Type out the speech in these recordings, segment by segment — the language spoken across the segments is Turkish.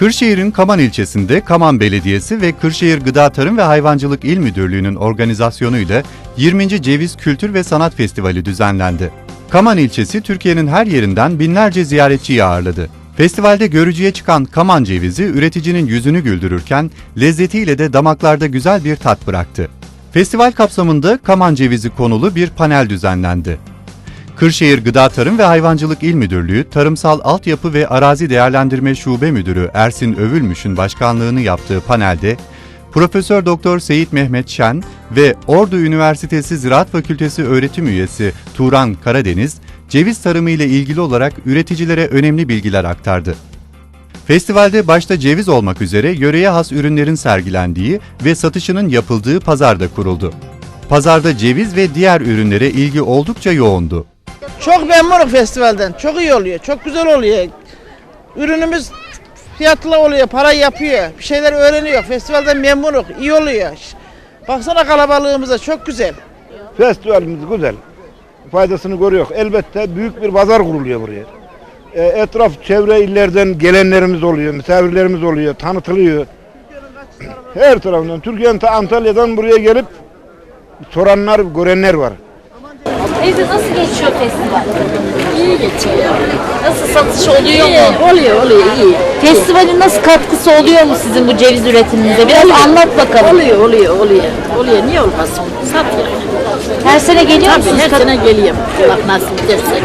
Kırşehir'in Kaman ilçesinde Kaman Belediyesi ve Kırşehir Gıda Tarım ve Hayvancılık İl Müdürlüğü'nün organizasyonuyla 20. Ceviz Kültür ve Sanat Festivali düzenlendi. Kaman ilçesi Türkiye'nin her yerinden binlerce ziyaretçiyi ağırladı. Festivalde görücüye çıkan Kaman cevizi üreticinin yüzünü güldürürken lezzetiyle de damaklarda güzel bir tat bıraktı. Festival kapsamında Kaman cevizi konulu bir panel düzenlendi. Kırşehir Gıda Tarım ve Hayvancılık İl Müdürlüğü Tarımsal Altyapı ve Arazi Değerlendirme Şube Müdürü Ersin Övülmüş'ün başkanlığını yaptığı panelde Profesör Doktor Seyit Mehmet Şen ve Ordu Üniversitesi Ziraat Fakültesi öğretim üyesi Turan Karadeniz, ceviz tarımı ile ilgili olarak üreticilere önemli bilgiler aktardı. Festivalde başta ceviz olmak üzere yöreye has ürünlerin sergilendiği ve satışının yapıldığı pazar da kuruldu. Pazarda ceviz ve diğer ürünlere ilgi oldukça yoğundu. Çok memnunum festivalden. Çok iyi oluyor. Çok güzel oluyor. Ürünümüz fiyatlı oluyor. Para yapıyor. Bir şeyler öğreniyor. Festivalden memnunum. İyi oluyor. Baksana kalabalığımıza çok güzel. Festivalimiz güzel. Faydasını görüyor. Elbette büyük bir pazar kuruluyor buraya. E, etraf çevre illerden gelenlerimiz oluyor, misafirlerimiz oluyor, tanıtılıyor. Her tarafından, Türkiye'nin ta Antalya'dan buraya gelip soranlar, görenler var. Teyze nasıl geçiyor festival? İyi geçiyor. Nasıl satış oluyor mu? Oluyor oluyor iyi. Festivalin nasıl katkısı oluyor mu sizin bu ceviz üretiminize? Biraz anlat bakalım. Oluyor oluyor oluyor. Oluyor niye olmasın? Satıyor. Her sene geliyor Tabii musunuz? her sene geliyorum. Allah nasip ederse.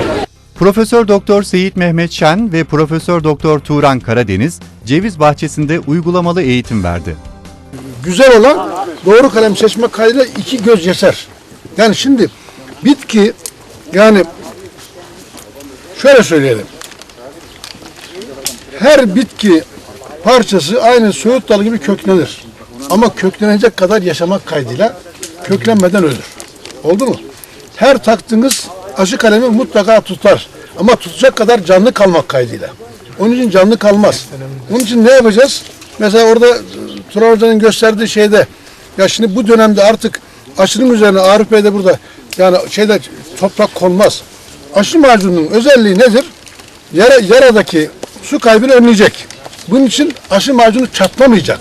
Profesör Doktor Seyit Mehmet Şen ve Profesör Doktor Turan Karadeniz ceviz bahçesinde uygulamalı eğitim verdi. güzel olan doğru kalem seçmek kaydıyla iki göz yeter. Yani şimdi bitki yani şöyle söyleyelim. Her bitki parçası aynı söğüt dalı gibi köklenir. Ama köklenecek kadar yaşamak kaydıyla köklenmeden ölür. Oldu mu? Her taktığınız aşı kalemi mutlaka tutar. Ama tutacak kadar canlı kalmak kaydıyla. Onun için canlı kalmaz. Onun için ne yapacağız? Mesela orada e, Turan Hoca'nın gösterdiği şeyde ya şimdi bu dönemde artık aşının üzerine Arif Bey de burada yani şeyde toprak konmaz. Aşı macununun özelliği nedir? Yara, yaradaki su kaybını önleyecek. Bunun için aşı macunu çatlamayacak.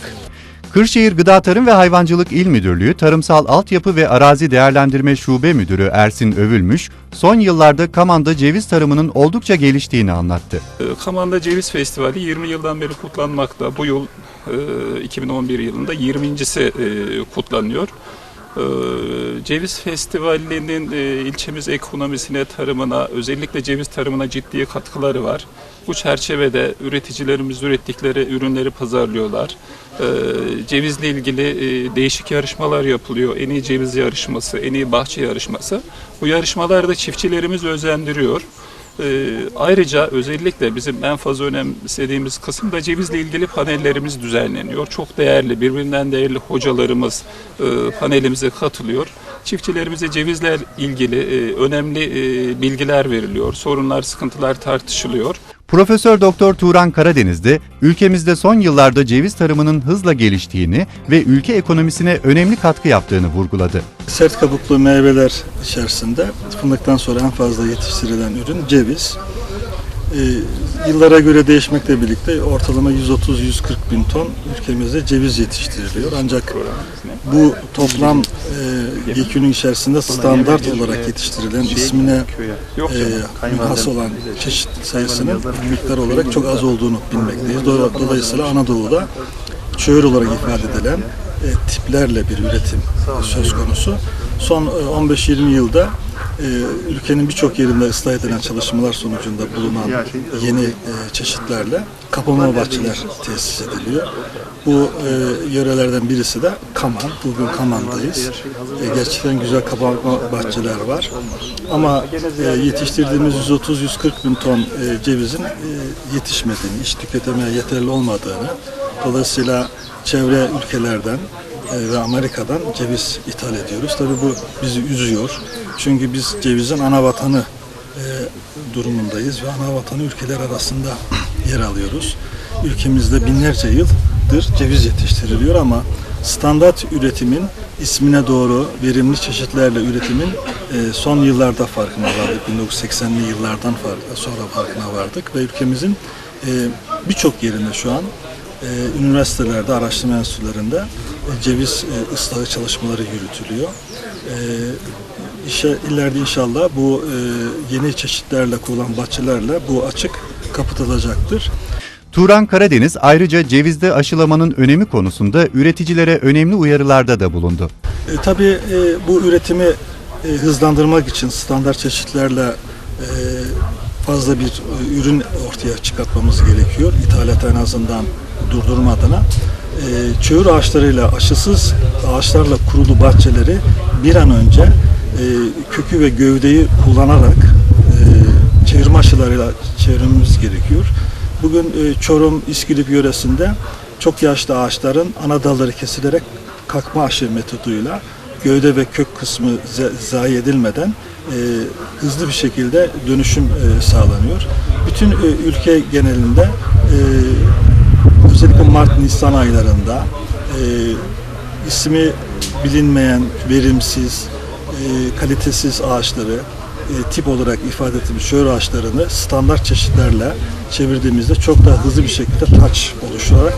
Kırşehir Gıda Tarım ve Hayvancılık İl Müdürlüğü Tarımsal Altyapı ve Arazi Değerlendirme Şube Müdürü Ersin Övülmüş, son yıllarda Kaman'da ceviz tarımının oldukça geliştiğini anlattı. Ee, Kaman'da Ceviz Festivali 20 yıldan beri kutlanmakta. Bu yıl e, 2011 yılında 20.si e, kutlanıyor. Ee, Ceviz Festivali'nin e, ilçemiz ekonomisine, tarımına, özellikle ceviz tarımına ciddi katkıları var. Bu çerçevede üreticilerimiz ürettikleri ürünleri pazarlıyorlar. Ee, Cevizle ilgili e, değişik yarışmalar yapılıyor. En iyi ceviz yarışması, en iyi bahçe yarışması. Bu yarışmalarda çiftçilerimiz özendiriyor. Ee, ayrıca özellikle bizim en fazla önemsediğimiz kısım da cevizle ilgili panellerimiz düzenleniyor. Çok değerli, birbirinden değerli hocalarımız e, panelimize katılıyor. Çiftçilerimize cevizle ilgili e, önemli e, bilgiler veriliyor. Sorunlar, sıkıntılar tartışılıyor. Profesör Doktor Turan Karadeniz de ülkemizde son yıllarda ceviz tarımının hızla geliştiğini ve ülke ekonomisine önemli katkı yaptığını vurguladı. Sert kabuklu meyveler içerisinde fındıktan sonra en fazla yetiştirilen ürün ceviz. Ee, yıllara göre değişmekle birlikte ortalama 130-140 bin ton ülkemizde ceviz yetiştiriliyor. Ancak bu toplam e, içerisinde standart olarak yetiştirilen ismine e, olan çeşit sayısının miktar olarak çok az olduğunu bilmekteyiz. Dola- Dolayısıyla Anadolu'da çöğür olarak ifade edilen e, tiplerle bir üretim söz konusu. Son e, 15-20 yılda e, ülkenin birçok yerinde ıslah edilen çalışmalar sonucunda bulunan yeni e, çeşitlerle kapama bahçeler tesis ediliyor. Bu e, yörelerden birisi de Kaman. Bugün Kaman'dayız. E, gerçekten güzel kapama bahçeler var. Ama e, yetiştirdiğimiz 130-140 bin ton e, cevizin e, yetişmediğini, iç tüketime yeterli olmadığını, dolayısıyla çevre ülkelerden e, ve Amerika'dan ceviz ithal ediyoruz. Tabii bu bizi üzüyor. Çünkü biz cevizin ana vatanı e, durumundayız ve ana vatanı ülkeler arasında yer alıyoruz. Ülkemizde binlerce yıldır ceviz yetiştiriliyor ama standart üretimin ismine doğru verimli çeşitlerle üretimin e, son yıllarda farkına vardık. 1980'li yıllardan sonra farkına vardık ve ülkemizin e, birçok yerinde şu an e, üniversitelerde, araştırma enstitülerinde e, ceviz e, ıslahı çalışmaları yürütülüyor. E, işe, ileride inşallah bu e, yeni çeşitlerle kurulan bahçelerle bu açık kapatılacaktır. Turan Karadeniz ayrıca cevizde aşılamanın önemi konusunda üreticilere önemli uyarılarda da bulundu. E, tabii e, bu üretimi e, hızlandırmak için standart çeşitlerle e, fazla bir e, ürün ortaya çıkartmamız gerekiyor. İthalat en azından durdurma adına. E, çöğür ağaçlarıyla aşısız ağaçlarla kurulu bahçeleri bir an önce e, kökü ve gövdeyi kullanarak e, çevirme aşılarıyla çevirmemiz gerekiyor. Bugün e, Çorum, İskilip yöresinde çok yaşlı ağaçların ana dalları kesilerek kakma aşı metoduyla gövde ve kök kısmı zayi edilmeden e, hızlı bir şekilde dönüşüm e, sağlanıyor. Bütün e, ülke genelinde e, özellikle Mart-Nisan aylarında e, ismi bilinmeyen, verimsiz, e, kalitesiz ağaçları e, tip olarak ifade ettiğimiz şöyle ağaçlarını standart çeşitlerle çevirdiğimizde çok daha hızlı bir şekilde taç oluşturarak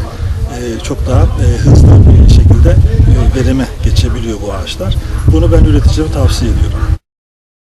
e, çok daha hızlı bir şekilde verime geçebiliyor bu ağaçlar. Bunu ben üreticilere tavsiye ediyorum.